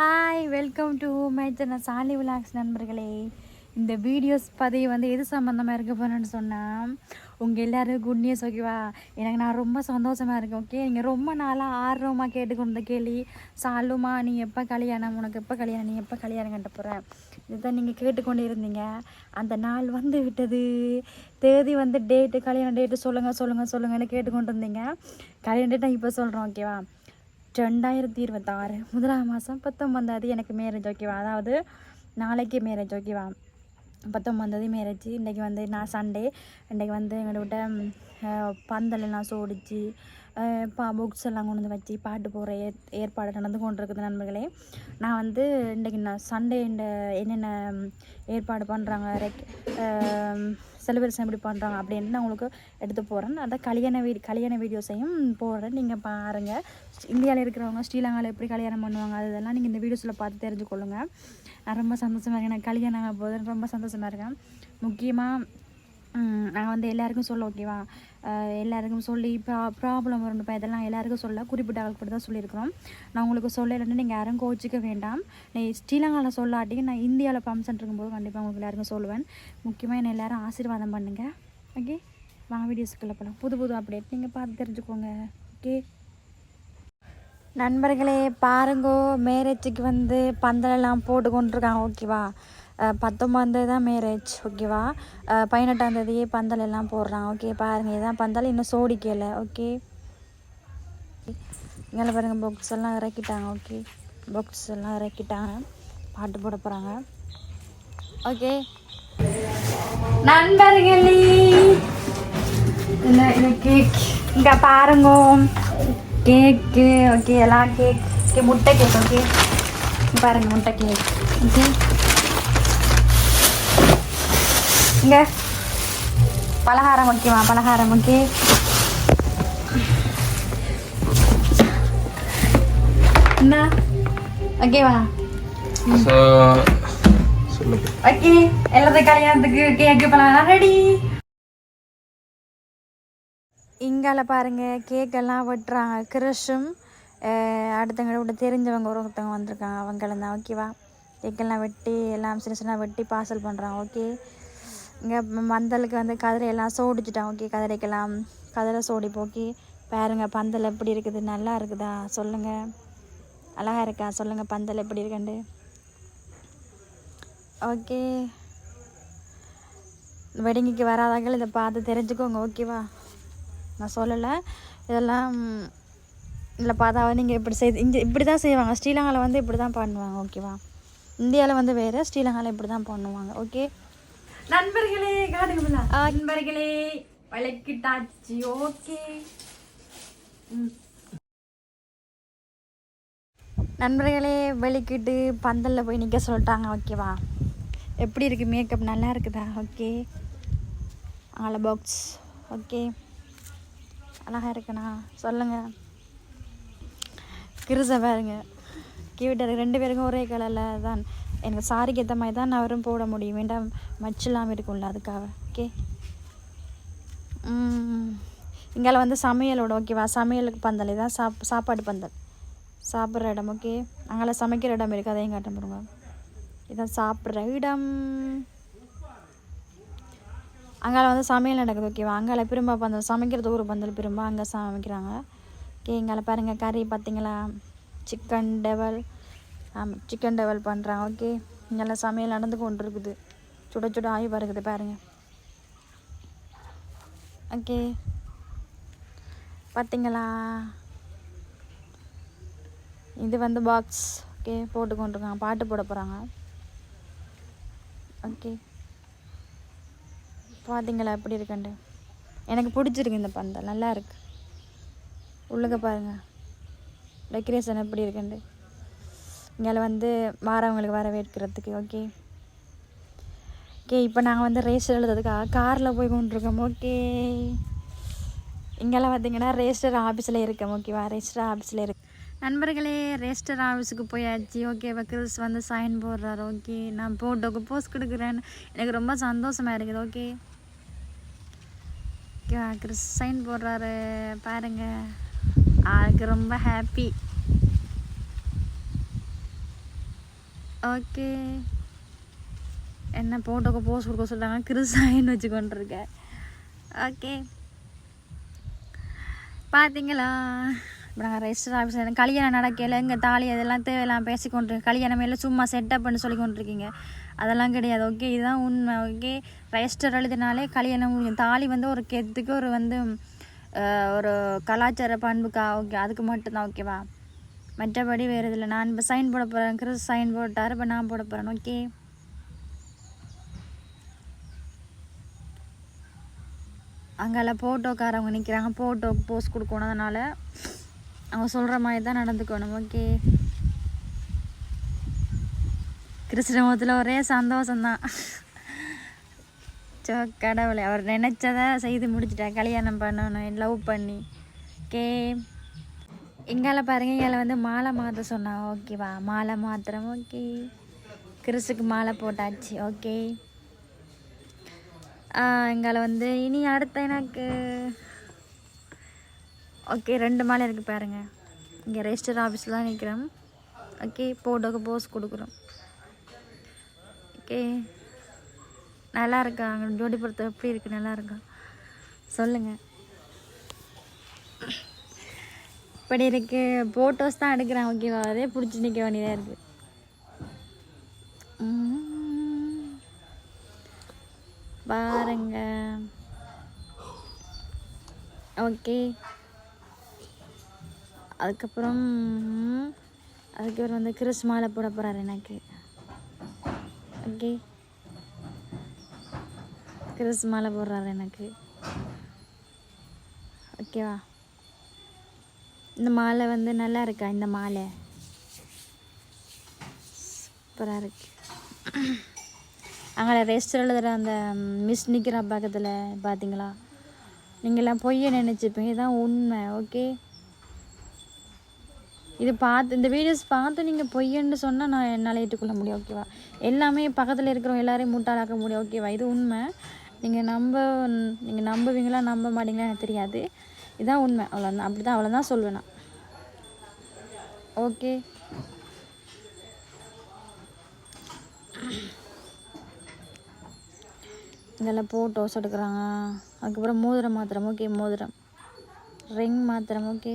Hi welcome to my channel Sali vlogs நண்பர்களே. இந்த videos பதிவு வந்து எது சம்மந்தமாக இருக்க போகிறேன்னு சொன்னால் உங்கள் எல்லோரும் குட் நியூஸ் ஓகேவா எனக்கு நான் ரொம்ப சந்தோஷமாக இருக்கேன் ஓகே நீங்கள் ரொம்ப நாளாக ஆர்வமாக கேட்டுக்கொண்ட கேள்வி சாலுமா நீ எப்போ கல்யாணம்? உனக்கு எப்போ கல்யாணம்? நீ எப்போ கல்யாணம் கட்ட போகிறேன் இதுதான் நீங்கள் கேட்டுக்கொண்டு இருந்தீங்க அந்த நாள் வந்து விட்டது. தேதி வந்து டேட்டு கல்யாண டேட்டு சொல்லுங்கள் சொல்லுங்கள் சொல்லுங்கன்னு கேட்டுக்கொண்டு இருந்தீங்க கல்யாண டேட்டை இப்போ சொல்கிறோம் ஓகேவா ரெண்டாயிரத்தி இருபத்தாறு முதலாம் மாதம் பத்தொம்பதாந்தேதி எனக்கு மேரேஜ் ஓகேவா அதாவது நாளைக்கு மேரேஜ் ஓகேவா பத்தொம்பதாந்தேதி மேரேஜ் இன்றைக்கி வந்து நான் சண்டே இன்றைக்கி வந்து எங்களோட பந்தல் எல்லாம் சோடிச்சு பா புக்ஸ் எல்லாம் கொண்டு வந்து வச்சு பாட்டு போகிற ஏ ஏற்பாடு நடந்து கொண்டிருக்குது நண்பர்களே. நான் வந்து இன்றைக்கி நான் சண்டே இந்த என்னென்ன ஏற்பாடு பண்ணுறாங்க ரெக் செலிப்ரேஷன் எப்படி பண்ணுறாங்க அப்படின்னு நான் உங்களுக்கு எடுத்து போகிறேன் அதான் கல்யாண வீடு கல்யாண வீடியோஸையும் போடுறேன். நீங்கள் பாருங்கள் இந்தியாவில் இருக்கிறவங்க ஸ்ரீலங்காவில் எப்படி கல்யாணம் பண்ணுவாங்க அதெல்லாம் நீங்கள் இந்த வீடியோஸில் பார்த்து தெரிஞ்சுக்கொள்ளுங்க. நான் ரொம்ப சந்தோஷமாக இருக்கேன். எனக்கு கல்யாணம் போது ரொம்ப சந்தோஷமாக இருக்கேன். முக்கியமாக நான் வந்து எல்லாருக்கும் சொல்ல ஓகேவா? எல்லாருக்கும் சொல்லி ப்ரா ப்ராப்ளம் வரணுப்பா இதெல்லாம் எல்லாருக்கும் சொல்ல குறிப்பிட்ட ஆளுக்கு தான் சொல்லியிருக்கிறோம். நான் உங்களுக்கு சொல்லலைன்னு நீங்கள் யாரும் கோச்சிக்க வேண்டாம். நீ ஸ்ரீலங்காவில் சொல்லாட்டி நான் இந்தியாவில் ஃபங்க்ஷன் இருக்கும்போது கண்டிப்பாக உங்களுக்கு எல்லாருக்கும் சொல்லுவேன். முக்கியமாக என்ன எல்லோரும் ஆசீர்வாதம் பண்ணுங்கள் ஓகே? வாங்க வீடியோஸ்க்குள்ளே போகலாம் புது புது அப்டேட் நீங்கள் பார்த்து தெரிஞ்சுக்கோங்க. ஓகே? நண்பர்களே பாருங்கோ மேரேஜுக்கு வந்து பந்தலெல்லாம் போட்டு கொண்டிருக்காங்க ஓகேவா? பத்தொம்பதாந்தேதி தான் மேரேஜ் ஓகேவா பதினெட்டாந்தேதியே பந்தல் எல்லாம் போடுறான். ஓகே பாருங்கள் இதுதான் பந்தல். இன்னும் சோடிக்கல ஓகே இங்கே பாருங்கள் பொக்ஸ் எல்லாம் இறக்கிட்டாங்க ஓகே புக்ஸ் எல்லாம் இறக்கிட்டாங்க. பாட்டு போட போகிறாங்க ஓகே நண்பர்களே கேக் இங்கே பாருங்க. கேக்கு ஓகே எல்லாம் கேக் முட்டை கேக் ஓகே பாருங்கள் முட்டை கேக் ஓகே இங்க. பலகாரம் ஓகேவா பலகாரம் ஓகே என்ன ஓகேவா ஓகே கல்யாணத்துக்கு கேக்கு பலகாரம் ரெடி இங்கால பாருங்க கேக்கெல்லாம் வெட்டுறாங்க. கிருஷும் அடுத்தவங்க விட தெரிஞ்சவங்க ஒருத்தவங்க வந்திருக்காங்க. அவங்களும் தான் ஓகேவா? கேக்கெல்லாம் வெட்டி எல்லாம் சின்ன சின்ன வெட்டி பார்சல் பண்ணுறாங்க ஓகே? இங்கே மந்தலுக்கு வந்து கதிரையெல்லாம் சோடிச்சிட்டான் ஓகே கதிரைக்கெல்லாம் கதிரை சோடி போக்கி பாருங்கள் பந்தல் எப்படி இருக்குது நல்லா இருக்குதா? சொல்லுங்கள் அழகாக இருக்கா? சொல்லுங்கள் பந்தல் எப்படி இருக்குண்டு ஓகே. வெடிங்கிக்கு வராதாங்கள் இதை பார்த்து தெரிஞ்சுக்கோங்க ஓகேவா? நான் சொல்லலை. இதெல்லாம் இல்லை பார்த்தாவது நீங்கள் இப்படி செய்து இங்கே இப்படி தான் செய்வாங்க. ஸ்ரீலங்காவில் வந்து இப்படி தான் பண்ணுவாங்க ஓகேவா? இந்தியாவில் வந்து வேறு ஸ்ரீலங்காவில் இப்படி தான் பண்ணுவாங்க ஓகே? நண்பர்களே காட்டுங்களா நண்பர்களே வழக்கிட்டாச்சு. ஓகே. நண்பர்களே வெளிக்கிட்டு பந்தலில் போய் நிற்க சொல்லிட்டாங்க ஓகேவா? எப்படி இருக்குது மேக்கப் நல்லா இருக்குதா? ஓகே. ஆல பாக்ஸ் ஓகே. அழகாக இருக்குண்ணா. சொல்லுங்கள் கிருச பாருங்க. கீவிட்ட ரெண்டு பேருக்கும் ஒரே கலரில் தான். எனக்கு சாரிக்கு ஏற்ற மாதிரி தான் நவரும் போட முடியும். வேண்டாம் மச்சில்லாமல் இருக்கும்ல அதுக்காக. ஓகே இங்கே வந்து சமையலோட ஓகேவா சமையலுக்கு பந்தல். இதான் சாப் சாப்பாடு பந்தல். சாப்பிட்ற இடம் ஓகே அங்கே சமைக்கிற இடம் இருக்குது அதையும் காட்ட போடுங்க இதான் சாப்பிட்ற இடம். அங்கே வந்து சமையல் நடக்குது ஓகேவா அங்கே பிரும்ப பந்தல். சமைக்கிறது ஒரு பந்தல் பிரும்ப அங்கே சமைக்கிறாங்க. ஓகே இங்கே பாருங்கள் கறி பார்த்தீங்களா? சிக்கன் டெவல் ஆமாம் சிக்கன் டெவல் பண்ணுறான் ஓகே நல்லா சமையல் நடந்து கொண்டு இருக்குது சுட சுட ஆகி வருகுது பாருங்க. ஓகே பார்த்தீங்களா இது வந்து பாக்ஸ் ஓகே போட்டு கொண்டிருக்காங்க. பாட்டு போட போகிறாங்க ஓகே பார்த்தீங்களா எப்படி இருக்குண்டு எனக்கு பிடிச்சிருக்கு இந்த பந்தல். நல்லா இருக்கு. உள்ளுக்க பாருங்கள் டெக்கரேஷன் எப்படி இருக்குண்டு இங்கே வந்து வாரவங்களுக்கு வரவேற்கிறதுக்கு ஓகே ஓகே இப்போ நாங்கள் வந்து ரேஸ் எழுதுறதுக்காக காரில் போய் கொண்டிருக்கோம் ஓகே இங்கெல்லாம் பார்த்தீங்கன்னா ரெஜிஸ்டர் ஆஃபீஸில் இருக்கோம் ஓகேவா ரெஜிஸ்டர் ஆஃபீஸில் இருக்கு. நண்பர்களே ரெஜிஸ்டர் ஆஃபீஸுக்கு போயாச்சு ஓகே கிறிஸ் வந்து சைன் போடுறாரு ஓகே நான் போட்டோக்கு போஸ்ட் கொடுக்குறேன்னு எனக்கு ரொம்ப சந்தோஷமாக இருக்குது ஓகே ஓகேவா கிறிஸ் சைன் போடுறாரு பாருங்கள் அதுக்கு ரொம்ப ஹாப்பி ஓகே. என்ன போட்டோக்கு போஸ் கொடுக்க சொல்கிறாங்க கிறிஸ்தாயின்னு வச்சு கொண்டிருக்கேன் ஓகே. பார்த்தீங்களா இப்போ நாங்கள் ரெஜிஸ்டர் ஆஃபீஸில் கல்யாணம் நடக்கல இங்கே தாலி அதெல்லாம் தேவையெல்லாம் பேசி கொண்டு கல்யாணம் இல்லை சும்மா செட்டப் பண்ணி சொல்லி கொண்டிருக்கீங்க அதெல்லாம் கிடையாது ஓகே? இதுதான் உண்மை ஓகே? ரெஜிஸ்டர் எழுதினாலே கல்யாணம் முடியும். தாலி வந்து ஒரு கெத்துக்கு ஒரு வந்து ஒரு கலாச்சார பண்புக்கா ஓகே? அதுக்கு மட்டும்தான் ஓகேவா? மற்றபடி வேறு இதில் நான் இப்போ சைன் போட போகிறேன் கிறிஸ் சைன் போட்டார். இப்போ நான் போட போகிறேன் ஓகே அங்கெல்லாம் ஃபோட்டோக்காரவங்க நிற்கிறாங்க ஃபோட்டோக்கு போஸ் கொடுக்கணும் அதனால் அவங்க சொல்கிற மாதிரி தான் நடந்துக்கணும். ஓகே கிருஷ்ணமூர்த்தியில் ஒரே சந்தோஷம்தான். சோ கடவுளை அவர் நினச்சதை செய்து முடிச்சிட்டேன். கல்யாணம் பண்ணணும் லவ் பண்ணி. ஓகே இங்கால பாருங்க எங்களை வந்து மாலை மாற்ற சொன்னா ஓகேவா மாலை மாத்திரம் ஓகே கிறிஸுக்கு மாலை போட்டாச்சு ஓகே எங்களை வந்து இனி அடுத்த எனக்கு ஓகே ரெண்டு மாலை இருக்குது பாருங்க. இங்கே ரெஜிஸ்டர் ஆஃபீஸில் தான் நிற்கிறோம் ஓகே போட்டோக்கு போஸ் கொடுக்குறோம். ஓகே நல்லா இருக்கா? அங்கே ஜோடி பொறுத்த எப்படி இருக்குது நல்லா இருக்கா? சொல்லுங்கள் இப்படி இருக்கு. ஃபோட்டோஸ் தான் எடுக்கிறேன் ஓகேவா அதே பிடிச்சி நிற்க வேண்டியதாக இருக்குது பாருங்க. ஓகே அதுக்கப்புறம் அதுக்கப்புறம் வந்து கிறிஸ் மாலை போட போகிறாரு எனக்கு. ஓகே கிறிஸ் மாலை போடுறாரு எனக்கு. ஓகேவா இந்த மாலை வந்து நல்லா இருக்கா இந்த மாலை? சூப்பராக இருக்கு. அங்கே ரெஸ்ட் எழுதுகிற அந்த மிஸ் நிற்கிற பக்கத்தில் பார்த்தீங்களா நீங்கள்லாம் பொய்யை நினச்சிப்பீங்க இதுதான் உண்மை ஓகே இது பார்த்து இந்த வீடியோஸ் பார்த்து நீங்கள் பொய்யன்னு சொன்னால் நான் என்னால் ஏற்றுக்கொள்ள முடியும் ஓகேவா எல்லாமே பக்கத்தில் இருக்கிறவங்க எல்லாரையும் முட்டாளாக்க முடியும் ஓகேவா இது உண்மை. நீங்கள் நம்ப நீங்கள் நம்புவீங்களா நம்ப மாட்டீங்களா எனக்கு தெரியாது. இதுதான் உண்மை. அவ்வளோதான் அப்படி தான் அவ்வளோதான் சொல்லுவேன் நான். ஓகே. இதெல்லாம் போட்டோஸ் எடுக்கிறாங்க. அதுக்கப்புறம் மோதிரம் மாத்திரம் ஓகே மோதிரம். ரிங் மாத்திரம் ஓகே.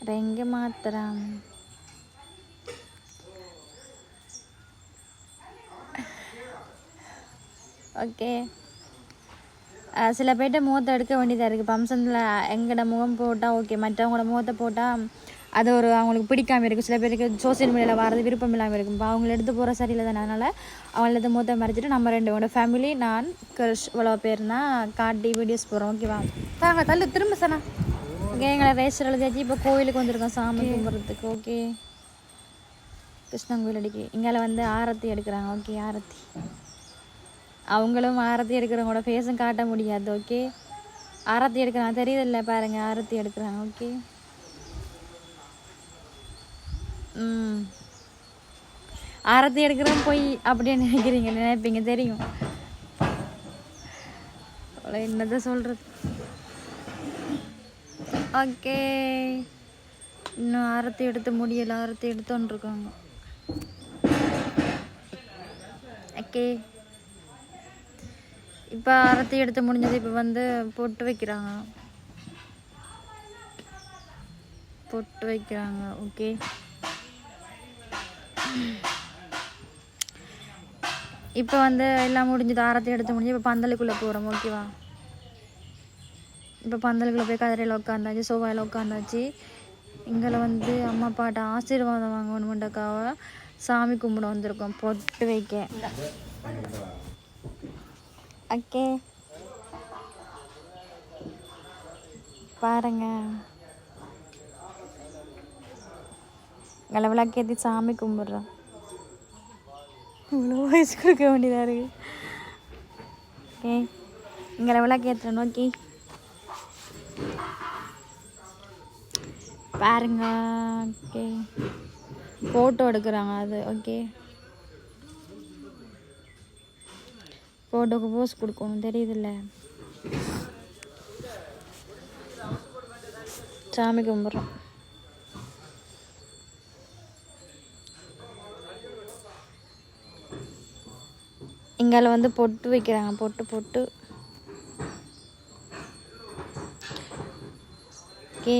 ரிங்கு மாத்திரம். ஓகே. சில பேர்கிட்ட முகத்தை எடுக்க வேண்டியதாக இருக்குது ஃபங்க்ஷனில் எங்களோட முகம் போட்டால் ஓகே மற்றவங்களோட முகத்தை போட்டால் அது ஒரு அவங்களுக்கு பிடிக்காம இருக்கும். சில பேருக்கு சோஷியல் மீடியாவில் வரது விருப்பம் இல்லாமல் இருக்கும். இப்போ அவங்கள எடுத்து போகிற சரியில்லை தானே. அதனால் அவங்களது முகத்தை மறைச்சிட்டு நம்ம ரெண்டு ஃபேமிலி நான் கிருஷ் இவ்வளோ பேர்னா காட்டி வீடியோஸ் போகிறோம் ஓகேவா தாங்க தள்ளு திரும்ப சனா. ஓகே எங்களை ரேஸ்டர் எழுதியாச்சு. இப்போ கோயிலுக்கு வந்திருக்கோம் சாமி கும்பிட்றதுக்கு ஓகே கிருஷ்ணன் கோயில் அடிக்கு இங்கால வந்து ஆரத்தி எடுக்கிறாங்க ஓகே ஆரத்தி. அவங்களும் ஆரத்தி எடுக்கிறவங்களோட ஃபேஸும் காட்ட முடியாது ஓகே ஆரத்தி எடுக்கிறாங்க. தெரியுதில்ல பாருங்க ஆரத்தி எடுக்கிறாங்க ஓகே ம். ஆரத்தி எடுக்கிறோம் போய் அப்படின்னு நினைக்கிறீங்க நினைப்பீங்க தெரியும். அவ்வளோ என்னதான் சொல்கிறது ஓகே இன்னும் ஆரத்தி எடுத்து முடியலை ஆரத்தி எடுத்தோன்னு இருக்காங்க ஓகே இப்போ அறத்தி எடுத்து முடிஞ்சது இப்போ வந்து பொட்டு வைக்கிறாங்க. பொட்டு வைக்கிறாங்க. ஓகே இப்போ வந்து எல்லாம் முடிஞ்சது ஆரத்தி எடுத்து முடிஞ்சு இப்போ பந்தலுக்குள்ளே போகிறோம் ஓகேவா இப்போ பந்தலுக்குள்ளே போய் கதிரையில் உட்காந்தாச்சு சோஃபாயில் உட்காந்தாச்சு இங்கே வந்து அம்மா அப்பாட்ட ஆசீர்வாதம் வாங்கணுமெண்டக்காக சாமி கும்பிட வந்திருக்கோம். பொட்டு வைக்க. ஓகே பாருங்க. இங்கே ஏற்றி சாமி கும்பிட்றோம். இவ்வளோ வயசு கொடுக்க வேண்டியதாக இருக்கு. ஓகே இங்கே விளக்கேற்றுறோம் ஓகே பாருங்க ஓகே ஃபோட்டோ எடுக்கிறாங்க அது ஓகே. ஃபோட்டோக்கு போஸ் கொடுக்கணும் தெரியுதுல்ல. சாமி கும்பிட்றோம். இங்கால வந்து பொட்டு வைக்கிறாங்க பொட்டு பொட்டு. ஓகே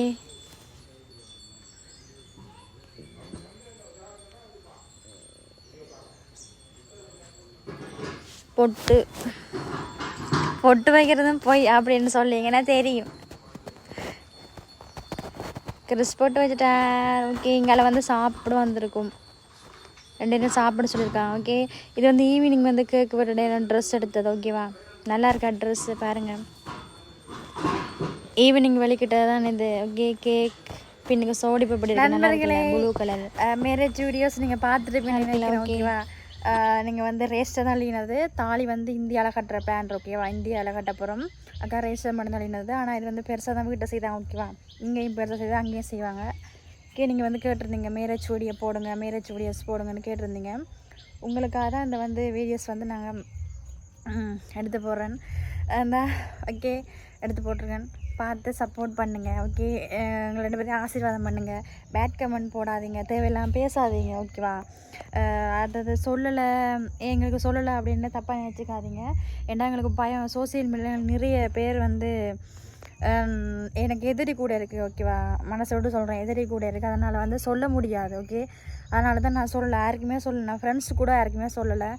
பொட்டு. பொட்டு வைக்கிறதும் போய் அப்படின்னு சொல்லிங்கன்னா தெரியும். கிறிஸ் போட்டு வச்சுட்டா ஓகே இங்கால வந்து சாப்பிட வந்திருக்கும். ரெண்டு நேரம் சாப்பிட சொல்லியிருக்காங்க ஓகே இது வந்து ஈவினிங் வந்து கேக் பர்த்டே ட்ரெஸ் எடுத்தது ஓகேவா நல்லா இருக்கா ட்ரெஸ்ஸு பாருங்கள் ஈவினிங் வெளிக்கிட்ட தான் இது ஓகே கேக் பின்னுக்கு சோடி பப்படி ப்ளூ கலர் மேரேஜ் வீடியோஸ் நீங்கள் பார்த்துட்டு ஓகேவா நீங்கள் வந்து ரேஸ்ட்டை தான் அழினது தாலி வந்து இந்தியாவில் கட்டுற பிளான் ஓகேவா இந்தியாவில் கட்ட போகிறோம் அக்கா ரேஸ்டர் மட்டும் தான் அழினது ஆனால் இது வந்து பெருசாக தான் வீட்டை செய்தாங்க ஓகேவா இங்கேயும் பெருசாக செய்து அங்கேயும் செய்வாங்க. ஓகே நீங்கள் வந்து கேட்டிருந்தீங்க மேரேஜ் வீடியோ போடுங்க மேரேஜ் வீடியோஸ் போடுங்கன்னு கேட்டிருந்தீங்க. உங்களுக்காக தான் இந்த வந்து வீடியோஸ் வந்து நாங்கள் எடுத்து போடுறேன். அந்த ஓகே எடுத்து போட்டிருக்கேன். பார்த்து சப்போர்ட் பண்ணுங்கள் ஓகே எங்கள் ரெண்டு பேரும் ஆசீர்வாதம் பண்ணுங்கள் பேட் கமெண்ட் போடாதீங்க தேவையில்லாமல் பேசாதீங்க ஓகேவா அதாவது சொல்லலை எங்களுக்கு சொல்லலை அப்படின்னு தப்பாக நினச்சிக்காதீங்க. ஏன்னா எங்களுக்கு பயம் சோசியல் மீடியாவில் நிறைய பேர் வந்து எனக்கு எதிரி கூட இருக்குது ஓகேவா மனசோடு சொல்கிறேன் எதிரி கூட இருக்குது அதனால் வந்து சொல்ல முடியாது ஓகே அதனால தான் நான் சொல்லலை யாருக்குமே சொல்லலை. நான் ஃப்ரெண்ட்ஸ் கூட யாருக்குமே சொல்லலை.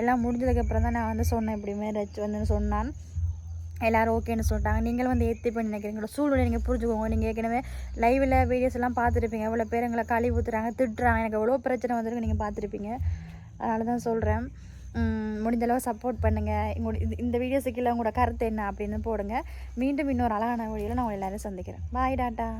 எல்லாம் முடிஞ்சதுக்கப்புறம் தான் நான் வந்து சொன்னேன் இப்படி மேரேஜ் வந்து சொன்னான். எல்லோரும் ஓகேன்னு சொல்லிட்டாங்க. நீங்களும் வந்து ஏற்றி பண்ணி சூழ்நிலை நீங்கள் புரிஞ்சுக்கோங்க. நீங்கள் ஏற்கனவே லைவில் வீடியோஸ் எல்லாம் பார்த்துருப்பீங்க. எவ்வளோ பேர் எங்களை கழுவி ஊற்றுறாங்க திட்டுறாங்க. எனக்கு எவ்வளோ பிரச்சனை வந்திருக்கு நீங்கள் பார்த்துருப்பீங்க. அதனால தான் சொல்கிறேன் முடிஞ்சளவு சப்போர்ட் பண்ணுங்கள் உங்களோட இது இந்த வீடியோஸுக்கு இல்லை உங்களோட கருத்து என்ன அப்படின்னு போடுங்க. மீண்டும் இன்னொரு அழகான வீடியோவில் நான் உங்களை எல்லோரும் சந்திக்கிறேன். Bye tata.